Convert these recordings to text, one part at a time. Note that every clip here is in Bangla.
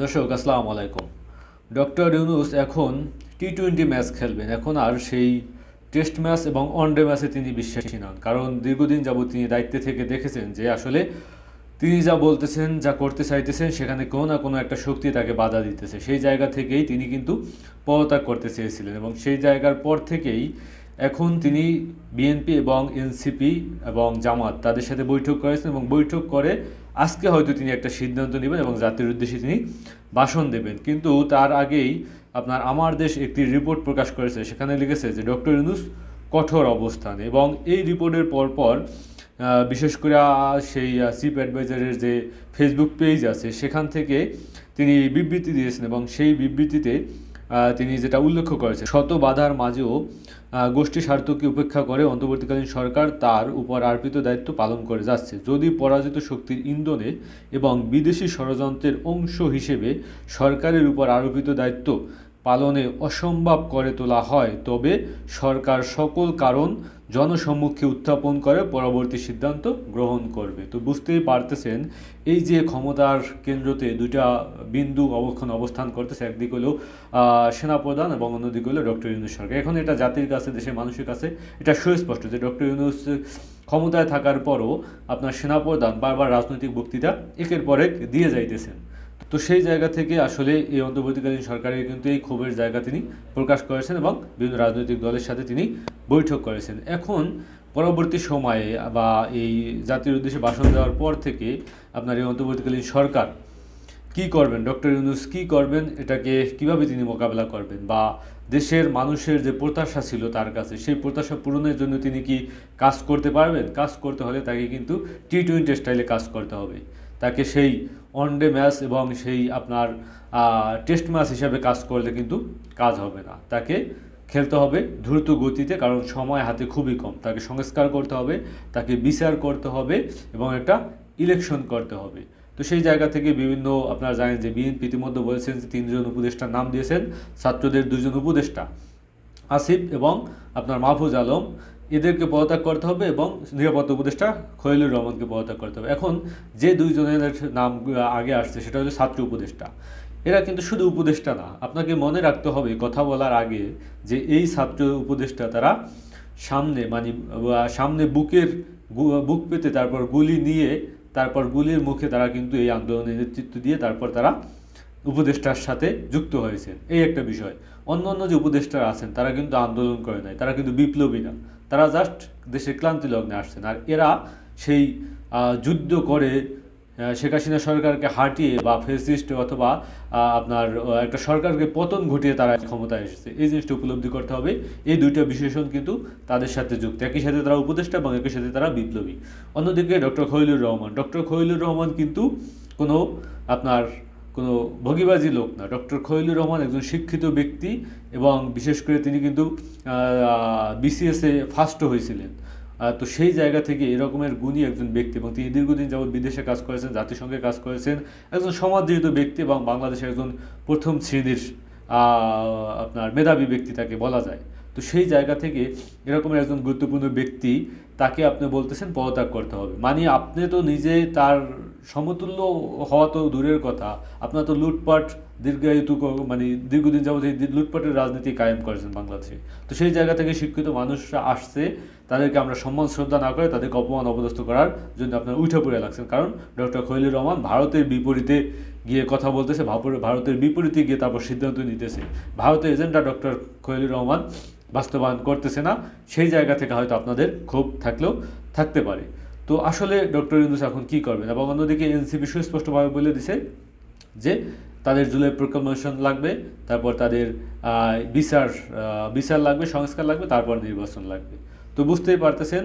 দর্শক, আসসালামু আলাইকুম। ডক্টর ইউনুস এখন টি টোয়েন্টি ম্যাচ খেলবেন। এখন আর সেই টেস্ট ম্যাচ এবং ওয়ানডে ম্যাচে তিনি বিশ্বাসী নন। কারণ দীর্ঘদিন যাবৎ তিনি দায়িত্বে থেকে দেখেছেন যে আসলে তিনি যা বলতেছেন, যা করতে চাইতেছেন, সেখানে কোনো না কোনো একটা শক্তি তাকে বাধা দিতেছে। সেই জায়গা থেকেই তিনি কিন্তু পদত্যাগ করতে চেয়েছিলেন এবং সেই জায়গার পর থেকেই এখন তিনি বিএনপি এবং এনসিপি এবং জামাত তাদের সাথে বৈঠক করেছেন এবং বৈঠক করে আজকে হয়তো তিনি একটা সিদ্ধান্ত নেবেন এবং জাতির উদ্দেশ্যে তিনি ভাষণ দেবেন। কিন্তু তার আগেই আপনার আমার দেশ একটি রিপোর্ট প্রকাশ করেছে। সেখানে লিখেছে যে ডক্টর ইউনুস কঠোর অবস্থান এবং এই রিপোর্টের পরপর বিশেষ করে সেই চিফ অ্যাডভাইজারের যে ফেসবুক পেজ আছে, সেখান থেকে তিনি বিবৃতি দিয়েছেন এবং সেই বিবৃতিতে তিনি যেটা উল্লেখ করেছেন, শত বাধার মাঝেও গোষ্ঠী স্বার্থকে উপেক্ষা করে অন্তর্বর্তীকালীন সরকার তার উপর আর্পিত দায়িত্ব পালন করে যাচ্ছে। যদি পরাজিত শক্তির ইন্ধনে এবং বিদেশি ষড়যন্ত্রের অংশ হিসেবে সরকারের উপর আরোপিত দায়িত্ব পালনে অসম্ভব করে তোলা হয়। তবে সরকার সকল কারণ জনসম্মুখে উত্থাপন করে পরবর্তী সিদ্ধান্ত গ্রহণ করবে। তো বুঝতেই পারতেছেন, এই যে ক্ষমতার কেন্দ্রতে দুইটা বিন্দু অবক্ষণ অবস্থান করতেছে, একদিক হলো সেনাপ্রধান এবং অন্যদিক হলো ডক্টর ইউনুস সরকার। এখন এটা জাতির কাছে, দেশের মানুষের কাছে এটা সুস্পষ্ট যে ডক্টর ইউনুস ক্ষমতায় থাকার পরও আপনার সেনাপ্রধান বারবার রাজনৈতিক বক্তৃতা একের পর এক দিয়ে যাইতেছেন। তো সেই জায়গা থেকে আসলে এই অন্তর্বর্তীকালীন সরকারের কিন্তু এই ক্ষোভের জায়গা তিনি প্রকাশ করেছেন এবং বিভিন্ন রাজনৈতিক দলের সাথে তিনি বৈঠক করেছেন। এখন পরবর্তী সময়ে বা এই জাতির উদ্দেশ্যে ভাষণ দেওয়ার পর থেকে আপনার এই অন্তর্বর্তীকালীন সরকার কি করবেন? ডক্টর ইউনুস কি করবেন? এটাকে কীভাবে তিনি মোকাবেলা করবেন? বা দেশের মানুষের যে প্রত্যাশা ছিল তার কাছে, সেই প্রত্যাশা পূরণের জন্য তিনি কি কাজ করতে পারবেন? কাজ করতে হলে তাকে কিন্তু টি টোয়েন্টি স্টাইলে কাজ করতে হবে। তাকে সেই ওয়ানডে ম্যাচ এবং সেই আপনার টেস্ট ম্যাচ হিসাবে কাজ করলে কিন্তু কাজ হবে না। তাকে খেলতে হবে দ্রুত গতিতে কারণ সময় হাতে খুবই কম। তাকে সংস্কার করতে হবে, তাকে বিচার করতে হবে এবং একটা ইলেকশন করতে হবে। তো সেই জায়গা থেকে বিভিন্ন আপনারা জানেন যে বিএনপি ইতিমধ্যে বলেছেন যে তিনজন উপদেষ্টার নাম দিয়েছেন, ছাত্রদের দুজন উপদেষ্টা। আসিফ এবং আপনার মাহফুজ আলম এদেরকে পদত্যাগ করতে হবে এবং নিরাপত্তা উপদেষ্টা খলিলুর রহমানকে পদত্যাগ করতে হবে। এখন যে দুইজনের নাম আগে আসছে, সেটা হচ্ছে ছাত্র উপদেষ্টা। এরা কিন্তু শুধু উপদেষ্টা না, আপনাকে মনে রাখতে হবে কথা বলার আগে যে এই ছাত্র উপদেষ্টা তারা সামনে মানে সামনে বুকের বুক পেতে তারপর গুলি নিয়ে, তারপর গুলির মুখে তারা কিন্তু এই আন্দোলনের নেতৃত্ব দিয়ে তারপর তারা উপদেষ্টার সাথে যুক্ত হয়েছেন। এই একটা বিষয়। অন্য অন্য যে উপদেষ্টারা আছেন, তারা কিন্তু আন্দোলন করে নাই, তারা কিন্তু বিপ্লবী না। তারা জাস্ট দেশের ক্লান্তি লগ্নে আসছেন। আর এরা সেই যুদ্ধ করে শেখ হাসিনা সরকারকে হাঁটিয়ে বা ফেসিস্ট অথবা আপনার একটা সরকারকে পতন ঘটিয়ে তারা ক্ষমতায় এসেছে। এই জিনিসটা উপলব্ধি করতে হবে। এই দুইটা বিশেষণ কিন্তু তাদের সাথে যুক্ত। একই সাথে তারা উপদেষ্টা এবং একই সাথে তারা বিপ্লবী। অন্যদিকে ডক্টর খলিলুর রহমান। ডক্টর খলিলুর রহমান কিন্তু কোনো আপনার কোনো ভগিবাজি লোক না। ডক্টর খলিলুর রহমান একজন শিক্ষিত ব্যক্তি এবং বিশেষ করে তিনি কিন্তু বিসিএসে ফার্স্টও হয়েছিলেন। তো সেই জায়গা থেকে এরকমের গুণী একজন ব্যক্তি এবং তিনি দীর্ঘদিন যাবৎ বিদেশে কাজ করেছেন, জাতিসংঘে কাজ করেছেন, একজন সমাদৃত ব্যক্তি এবং বাংলাদেশের একজন প্রথম শ্রেণির আপনার মেধাবী ব্যক্তি তাকে বলা যায়। তো সেই জায়গা থেকে এরকমের একজন গুরুত্বপূর্ণ ব্যক্তি তাকে আপনি বলতেছেন, পদত্যাগ করতে হবে। মানে আপনি তো নিজে তার সমতুল্য হওয়া তো দূরের কথা। আপনার তো লুটপাট দীর্ঘায়িত মানে দীর্ঘদিন যাবত এই লুটপাটের রাজনীতি কায়েম করেছেন বাংলাদেশে। তো সেই জায়গা থেকে শিক্ষিত মানুষরা আসছে, তাদেরকে আমরা সম্মান, শ্রদ্ধা না করে তাদেরকে অপমান অপদস্থ করার জন্য আপনার উঠে পড়ে লাগছেন। কারণ ডক্টর খলিলুর রহমান ভারতের বিপরীতে গিয়ে কথা বলতেছে ভারতের বিপরীতে গিয়ে তারপর সিদ্ধান্ত নিতেছে। ভারতের এজেন্ডা ডক্টর খলিলুর রহমান বাস্তবায়ন করতেছে না, সেই জায়গা থেকে হয়তো আপনাদের ক্ষোভ থাকলেও থাকতে পারে। তো আসলে ডক্টর ইউনুস এখন কি করবেন? এবং অন্যদিকে এনসিপি সুস্পষ্টভাবে বলে দিছে যে তাদের জুলাই প্রোক্লামেশন লাগবে, তারপর তাদের বিচার বিচার লাগবে, সংস্কার লাগবে, তারপর নির্বাচন লাগবে। তো বুঝতেই পারতেছেন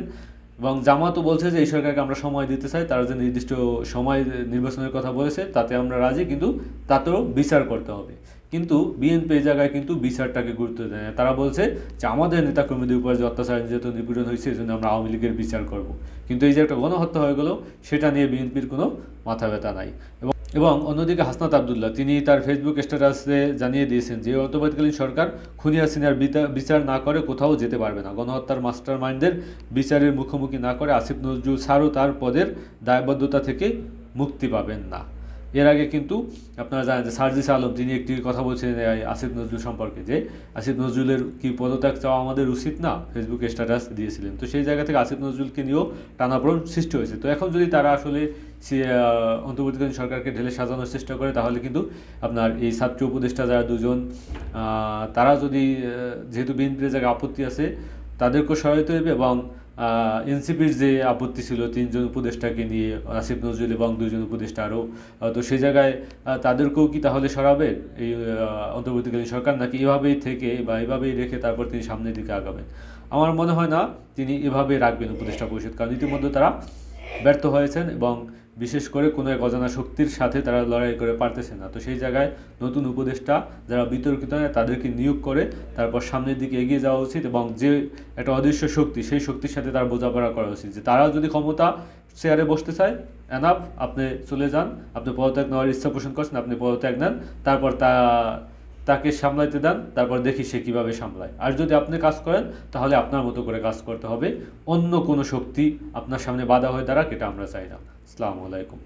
এবং জামাতও বলছে যে এই সরকারকে আমরা সময় দিতে চাই, তারা যে নির্দিষ্ট সময় নির্বাচনের কথা বলেছে, তাতে আমরা রাজি, কিন্তু তাতেও বিচার করতে হবে। কিন্তু বিএনপি এই জায়গায় কিন্তু বিচারটাকে গুরুত্ব দেয়। না তারা বলছে যে, আমাদের নেতাকর্মীদের উপর যে অত্যাচার নির্যাতন নিপীড়ন হয়েছে এই জন্য আমরা আওয়ামী লীগের বিচার করব। কিন্তু এই যে একটা গণহত্যা হয়ে গেল, সেটা নিয়ে বিএনপির কোনো মাথা ব্যথা নাই। এবং এবং অন্যদিকে হাসনাত আবদুল্লাহ, তিনি তার ফেসবুক স্ট্যাটাসে জানিয়ে দিয়েছেন যে অন্তর্বর্তীকালীন সরকার খুনি বিতা- বিচার না করে কোথাও যেতে পারবে না। গণহত্যার মাস্টার মাইন্ডদের বিচারের মুখোমুখি না করে আসিফ নজরুল স্যারও তার পদের দায়বদ্ধতা থেকে মুক্তি পাবেন না। এর আগে কিন্তু আপনারা জানেন যে সার্জিস আলম তিনি একটি কথা বলছেন আসিফ নজরুল সম্পর্কে, যে আসিফ নজরুলের কি পদত্যাগ চাওয়া আমাদের উচিত না? ফেসবুকে স্ট্যাটাস দিয়েছিলেন। তো সেই জায়গা থেকে আসিফ নজরুলকে নিয়েও টানাপোড়ন সৃষ্টি হয়েছে। তো এখন যদি তারা আসলে অন্তর্বর্তীকালীন সরকারকে ঢেলে সাজানোর চেষ্টা করে, তাহলে কিন্তু আপনার এই ছাত্র উপদেষ্টা যারা দুজন তারা যদি যেহেতু বিএনপির জায়গায় আপত্তি আছে, তাদেরকেও সহায়তা দেবে এবং এনসিপির যে আপত্তি ছিল, তিনজন উপদেষ্টাকে নিয়ে, আসিফ নজরুল এবং দুজন উপদেষ্টা আরও তো সেই জায়গায় তাদেরকেও কি তাহলে সরাবে? এই অন্তর্বর্তীকালীন সরকার নাকি এভাবেই থেকে বা এভাবেই রেখে তারপর তিনি সামনের দিকে আগাবেন? আমার মনে হয় না তিনি এভাবে রাখবেন উপদেষ্টা পরিষদ, কারণ ইতিমধ্যে তারা ব্যর্থ হয়েছেন এবং বিশেষ করে কোনো এক অজানা শক্তির সাথে তারা লড়াই করে পারতেছে না। তো সেই জায়গায় নতুন উপদেষ্টা যারা বিতর্কিত হয় তাদেরকে নিয়োগ করে তারপর সামনের দিকে এগিয়ে যাওয়া উচিত এবং যে একটা অদৃশ্য শক্তি, সেই শক্তির সাথে তার বোঝাপড়া করা উচিত যে তারা যদি ক্ষমতা চেয়ারে বসতে চায় এনাফ আপনি চলে যান, আপনি পদত্যাগ নেওয়ার ইচ্ছা পোষণ করছেন, আপনি পদত্যাগ নেন, তারপর তা তাকে সামলাইতে দেন, তারপর দেখি সে কীভাবে সামলায়। আর যদি আপনি কাজ করেন, তাহলে আপনার মতো করে কাজ করতে হবে। অন্য কোনো শক্তি আপনার সামনে বাধা হয়ে দাঁড়াক, এটা আমরা চাই না। আসসালামু আলাইকুম।